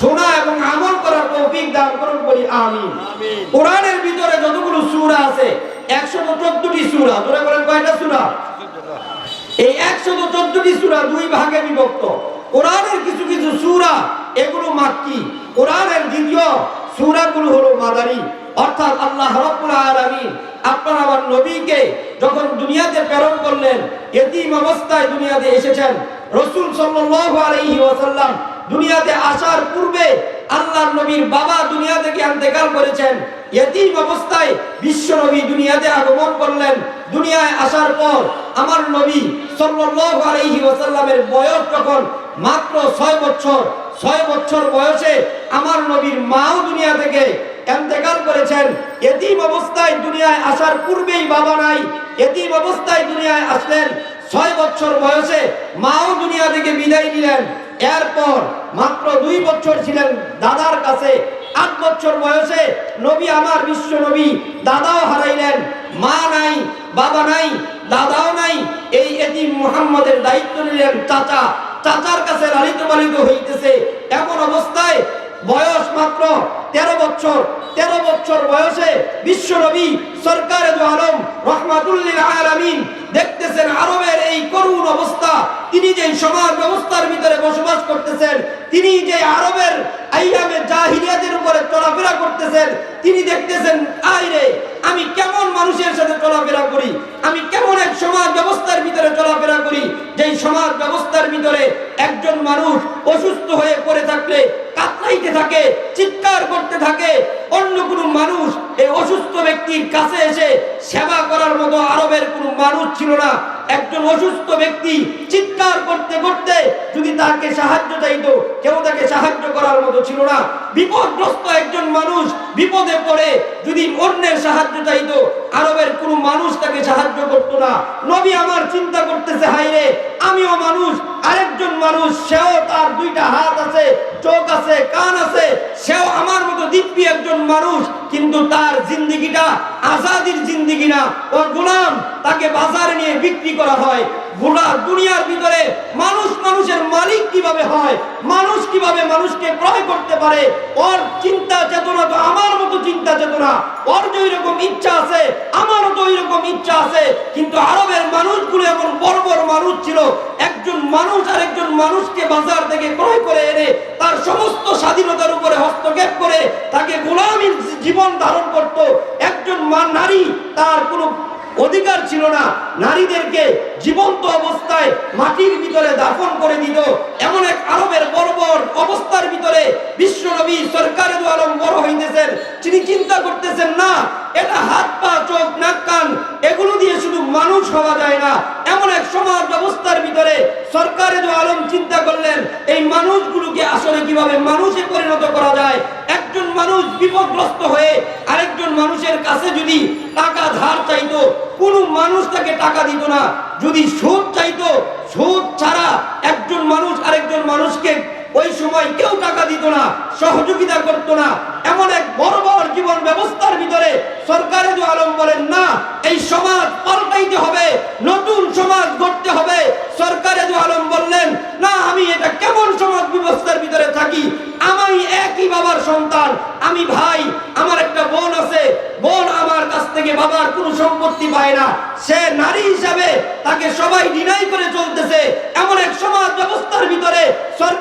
শোনা এবং আমল করার তৌফিক দান করুন বলি আমিন। কোরআনের ভিতরে যতগুলো সূরা আছে একশো চোদ্দটি সূরা ধরে বলেন কয়টা সূরা? এই একশো চোদ্দটি সূরা দুই ভাগে বিভক্ত। কোরআনের কিছু কিছু সূরা এগুলো মাক্কি। কোরআনের দ্বিতীয় সূরাগুলো হলো মাদানী। অর্থাৎ আল্লাহ রাব্বুল আলামিন আপনার আমার নবীকে যখন দুনিয়াতে প্রেরণ করলেন এতিম অবস্থায় দুনিয়াতে এসেছেন। রসুল সাল্লাল্লাহু আলাইহি ওয়াসাল্লাম দুনিয়াতে আসার পূর্বে আল্লাহর নবীর বাবা দুনিয়া থেকে ইন্তেকাল করেছেন। এতিম অবস্থায় বিশ্ব নবী দুনিয়াতে আগমন করলেন। দুনিয়ায় আসার পর আমার নবী সাল্লাল্লাহু আলাইহি ওয়াসাল্লামের বয়স তখন মাত্র ছয় বছর ছয় বছর বয়সে আমার নবীর মাও দুনিয়া থেকে ইন্তেকাল করেছেন। এতিম অবস্থায় দুনিয়ায় আসার পূর্বেই বাবা নাই। এতিম অবস্থায় দুনিয়ায় আসলেন। ছয় বছর বয়সে মাও দুনিয়া থেকে বিদায় নিলেন। এরপর মাত্র দুই বছর ছিলেন দাদার কাছে। আট বছর বয়সে নবী, আমার বিশ্ব নবী, দাদাও হারাইলেন, মা নাই, বাবা নাই, দাদাও নাই। এই এতিম মুহাম্মদের দায়িত্ব নিলেন চাচা। চাচার কাছে লালিত পালিত হইতেছে। এমন অবস্থায় বয়স মাত্র তেরো বছর। তেরো বছর বয়সে বিশ্ব নবী সরকারে আলম রহমাতুল্লিল দেখতেছেন অবস্থা তিনি যে সমাজ ব্যবস্থার ভিতরে বসবাস করতেছেন, তিনি যে আরবের আইয়ামে জাহিলিয়াতের উপরে চলাফেরা করতেছেন, তিনি দেখতেছেন, আইরে, আমি কেমন মানুষের সাথে চলাফেরা করি? আমি কেমন এক সমাজ ব্যবস্থার ভিতরে চলাফেরা করি? যেই সমাজ ব্যবস্থার ভিতরে একজন মানুষ অসুস্থ হয়ে পড়ে থাকলে, কাতরাইতে থাকে, চিৎকার করতে থাকে, অন্য কোনো মানুষ, এই অসুস্থ ব্যক্তির কাছে এসে সেবা করার মতো আরবের কোনো মানুষ ছিল না। একজন অসুস্থ ব্যক্তি চিৎকার করতে করতে যদি তাকে সাহায্য চাইতো, কেউ তাকে সাহায্য করার মতো ছিল না। বিপদগ্রস্ত একজন মানুষ বিপদে পড়ে যদি অন্যের সাহায্য চাইতো, আরবের কোনো মানুষ তাকে সাহায্য করতো না। নবী আমার চিন্তা করতেছে হাইরে আমিও মানুষ, আরেকজন মানুষ, সেও তার দুইটা হাত আছে, চোখ আছে, কান আছে, সেও আমার মতো দিব্যি একজন মানুষ, কিন্তু তার জিন্দিগিটা আজাদির জিন্দিগি না। ও গোলাম তাকে বাজারে নিয়ে বিক্রি করা হয়। গোটা দুনিয়ার ভিতরে মানুষ মানুষের মালিক কীভাবে হয়, মানুষ কীভাবে মানুষকে ক্রয় করতে পারে, ওর চিন্তা চেতনা তো আমার মতো চিন্তা চেতনা। ওর যে রকম ইচ্ছা আছে, আমারও তো ওই রকম ইচ্ছা আছে। কিন্তু আরবের মানুষগুলো এমন বড় মানুষ ছিল, একজন মানুষ আর একজন মানুষকে বাজার থেকে ক্রয় করে এনে তার সমস্ত স্বাধীনতার উপরে হস্তক্ষেপ করে তাকে গোলামীর জীবন ধারণ করত। একজন মা- নারী তার কোনো ছিল না। নারীদেরকে জীবন্ত অবস্থায় মাটির ভিতরে দাফন করে দিত। এমন এক আরবের বড় অবস্থার ভিতরে বিশ্ব নবী সরকারের আলম বড় হইতেছেন। তিনি চিন্তা করতেছেন, না, এটা হাত, পা, চোখ, নাক, কান, এগুলো দিয়ে শুধু মানুষ হওয়া যায় না। এমন এক সমাজ ব্যবস্থার ভিতরে সরকারের আলম চিন্তা করলেন, এই মানুষগুলোকে আসলে কীভাবে মানুষে পরিণত করা যায়? একজন মানুষ বিপদগ্রস্ত হয়ে আরেকজন মানুষের কাছে যদি টাকা ধার চাইতো কোনো মানুষ তাকে টাকা দিত না। যদি সুদ চাইতো, সুদ ছাড়া একজন মানুষ আরেকজন মানুষকে ওই সময় কেউ টাকা দিত না, সহযোগিতা করতো না। এমন এক বড় বড় জীবন ব্যবস্থার ভিতরে সরকারে যে আলম বলেন, না, এই সমাজ পাল্টাইতে হবে, নতুন সমাজ গড়তে হবে। সরকারে যে আলম বললেন, না, আমি এটা কেমন সমাজ ব্যবস্থার ভিতরে থাকি? আমি একই বাবার সন্তান, আমি ভাই, আমার একটা বোন আছে বোন আমার কাছ থেকে বাবার কোনো সম্পত্তি পায় না। সে নারী হিসাবে তাকে সবাই ডিনাই করে চলতেছে। এমন এক সমাজ ব্যবস্থার ভিতরে সরকার